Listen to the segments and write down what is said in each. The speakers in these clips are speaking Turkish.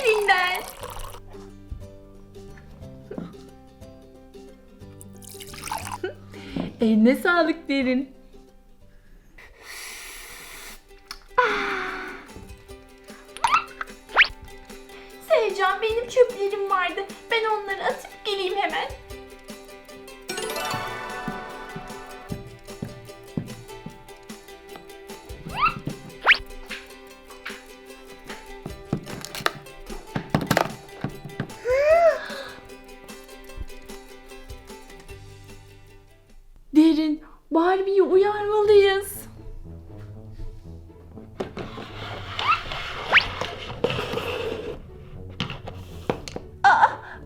Elinden. Eline sağlık derin. Ah! Sevcan benim çöplerim vardı. Ben onları atıp geleyim hemen. Barbie'yi uyarmalıyız.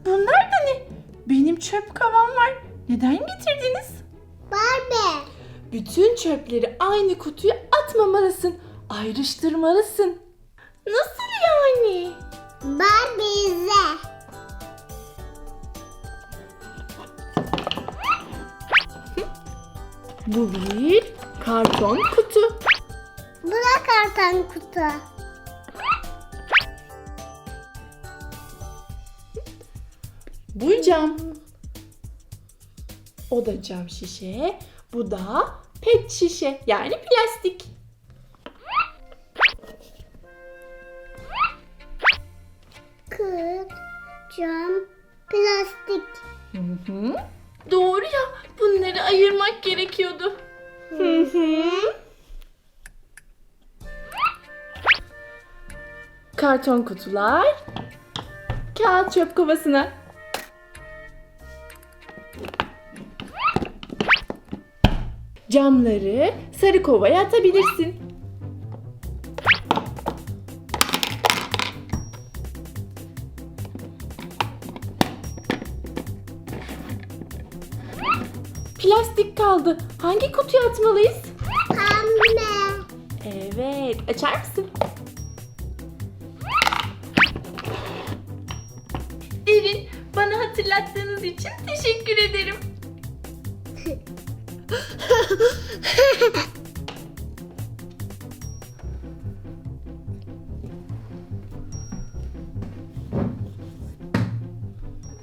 Bunlar da ne? Benim çöp kavam var. Neden getirdiniz? Barbie. Bütün çöpleri aynı kutuya atmamalısın. Ayrıştırmalısın. Nasıl Bu bir karton kutu. Bu da karton kutu. Bu cam. O da cam şişe. Bu da pet şişe yani plastik. Kıt, cam, plastik. Hı hı. Ayırmak gerekiyordu. Karton kutular. Kağıt çöp kovasına. Camları sarı kovaya atabilirsin. Plastik kaldı. Hangi kutuya atmalıyız? Pembe. Evet, açar mısın? Derin, bana hatırlattığınız için teşekkür ederim.